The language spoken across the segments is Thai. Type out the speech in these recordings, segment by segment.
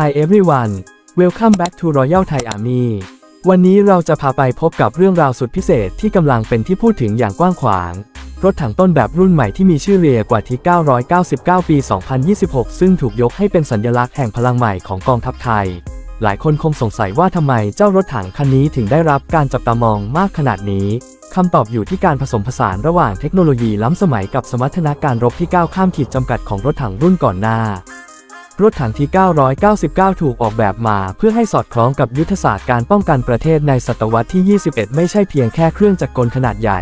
Hi everyone Welcome back to Royal Thai Army วันนี้เราจะพาไปพบกับเรื่องราวสุดพิเศษที่กำลังเป็นที่พูดถึงอย่างกว้างขวาง รถถังต้นแบบรุ่นใหม่ที่มีชื่อเรียกว่าที่ 999 ปี 2026 ซึ่งถูกยกให้เป็นสัญลักษณ์แห่งพลังใหม่ของกองทัพไทย หลายคนคงสงสัยว่าทำไมเจ้ารถถังคันนี้ถึงได้รับการจับตามองมากขนาดนี้คำตอบอยู่ที่การผสมผสานระหว่างเทคโนโลยีล้ำสมัยกับสมรรถนะการรบที่ก้าวข้ามขีดจำกัดของรถถังรุ่นก่อนหน้า รถถังที่ 999 ถูกออกแบบมา เพื่อให้สอดคล้องกับยุทธศาสตร์การป้องกันประเทศในศตวรรษที่ 21 ไม่ใช่เพียงแค่เครื่องจักรกลขนาดใหญ่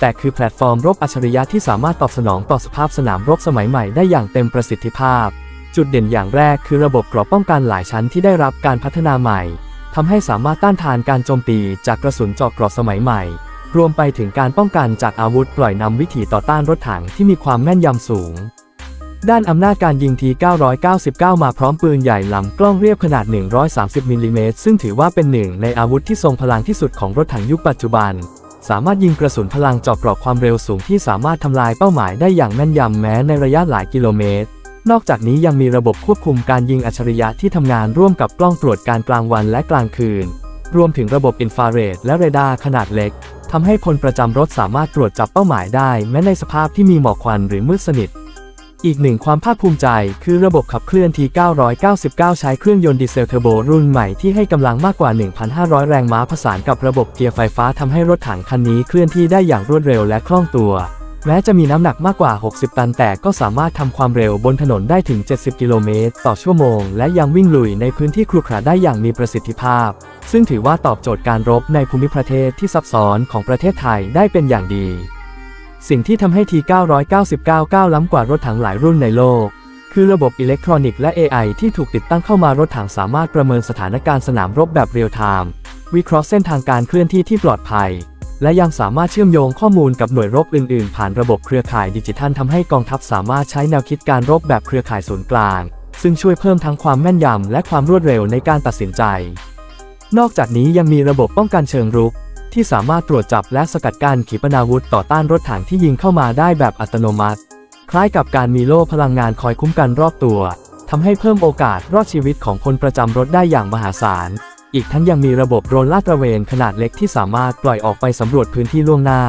แต่คือแพลตฟอร์มรบอัจฉริยะที่สามารถตอบสนองต่อสภาพสนามรบสมัยใหม่ได้อย่างเต็มประสิทธิภาพ จุดเด่นอย่างแรกคือระบบเกราะป้องกันหลายชั้นที่ได้รับการพัฒนาใหม่ทำให้สามารถต้านทานการโจมตีจากกระสุนเจาะเกราะสมัยใหม่ รวมไปถึงการป้องกันจากอาวุธปล่อยนำวิถีต่อต้านรถถังที่มีความแม่นยำสูง ด้านอำนาจการยิงที 999 มาพร้อมปืนใหญ่ลำกล้องเรียบขนาด 130มิลลิเมตรซึ่งถือว่าเป็นหนึ่งในอาวุธที่ทรงพลังที่สุดของรถถังยุคปัจจุบัน สามารถยิงกระสุนพลังเจาะเกราะความเร็วสูงที่สามารถทำลายเป้าหมายได้อย่างแม่นยำแม้ในระยะหลายกิโลเมตร นอกจากนี้ยังมีระบบควบคุมการยิงอัจฉริยะที่ทำงานร่วมกับกล้องตรวจการกลางวันและกลางคืน รวมถึงระบบอินฟราเรดและเรดาร์ขนาดเล็กทำให้พลประจำรถสามารถตรวจจับเป้าหมายได้ แม้ในสภาพที่มีหมอกควันหรือมืดสนิท อีกหนึ่งความภาคภูมิใจ คือระบบขับเคลื่อน T999 ใช้เครื่องยนต์ดีเซลเทอร์โบรุ่นใหม่ที่ให้กำลังมากกว่า 1,500 แรงม้าผสานกับระบบเกียร์ไฟฟ้าทำให้รถถังคันนี้เคลื่อนที่ได้อย่างรวดเร็วและคล่องตัว แม้จะมีน้ำหนักมากกว่า 60 ตันแต่ก็สามารถทำความเร็วบนถนนได้ถึง 70 กิโลเมตรต่อชั่วโมง และยังวิ่งลุยในพื้นที่ครุขระได้อย่างมีประสิทธิภาพ ซึ่งถือว่าตอบโจทย์การรบในภูมิประเทศที่ซับซ้อนของประเทศไทยได้เป็นอย่างดี สิ่งที่ทำให้ T999 ก้าวล้ำกว่ารถถังหลายรุ่นในโลก คือระบบอิเล็กทรอนิกส์และ AI ที่ถูกติดตั้งเข้ามารถถังสามารถประเมินสถานการณ์สนามรบแบบเรียลไทม์วิเคราะห์เส้นทางการเคลื่อนที่ที่ปลอดภัย และยังสามารถเชื่อมโยงข้อมูลกับหน่วยรบอื่นๆ ผ่านระบบเครือข่ายดิจิทัลทำให้กองทัพสามารถใช้แนวคิดการรบแบบเครือข่ายศูนย์กลาง ซึ่งช่วยเพิ่มทั้งความแม่นยำและความรวดเร็วในการตัดสินใจ นอกจากนี้ยังมีระบบป้องกันเชิงรุก ที่สามารถตรวจจับและสกัดกั้นขีปนาวุธต่อต้านรถถังที่ยิงเข้ามาได้แบบอัตโนมัติ คล้ายกับการมีโล่พลังงานคอยคุ้มกันรอบตัวทำให้เพิ่มโอกาสรอดชีวิตของคนประจำรถได้อย่างมหาศาล อีกทั้งยังมีระบบโดรนลาดตระเวนขนาดเล็กที่สามารถปล่อยออกไปสำรวจพื้นที่ล่วงหน้า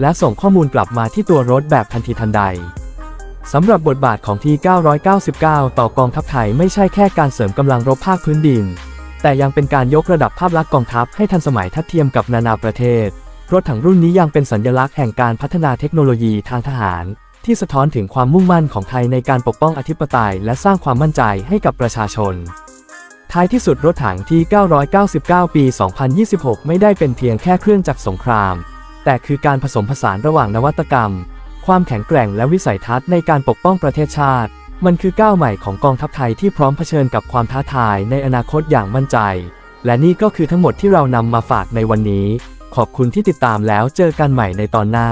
และส่งข้อมูลกลับมาที่ตัวรถแบบทันทีทันใดสำหรับบทบาทของที่ 999 ต่อกองทัพไทยไม่ใช่แค่การเสริมกำลังรบภาคพื้นดิน แต่ยังเป็นการยกระดับภาพลักษณ์กองทัพให้ทันสมัยทัดเทียมกับนานาประเทศ รถถังรุ่นนี้ยังเป็นสัญลักษณ์แห่งการพัฒนาเทคโนโลยีทางทหาร ที่สะท้อนถึงความมุ่งมั่นของไทยในการปกป้องอธิปไตย และสร้างความมั่นใจให้กับประชาชน ท้ายที่สุดรถถังที่ 999 ปี 2026 ไม่ได้เป็นเพียงแค่เครื่องจักรสงคราม แต่คือการผสมผสานระหว่างนวัตกรรม ความแข็งแกร่งและวิสัยทัศน์ในการปกป้องประเทศชาติ มันคือก้าวใหม่ของกองทัพไทยที่พร้อมเผชิญกับความท้าทายในอนาคตอย่างมั่นใจ และนี่ก็คือทั้งหมดที่เรานำมาฝากในวันนี้ ขอบคุณที่ติดตามแล้วเจอกันใหม่ในตอนหน้า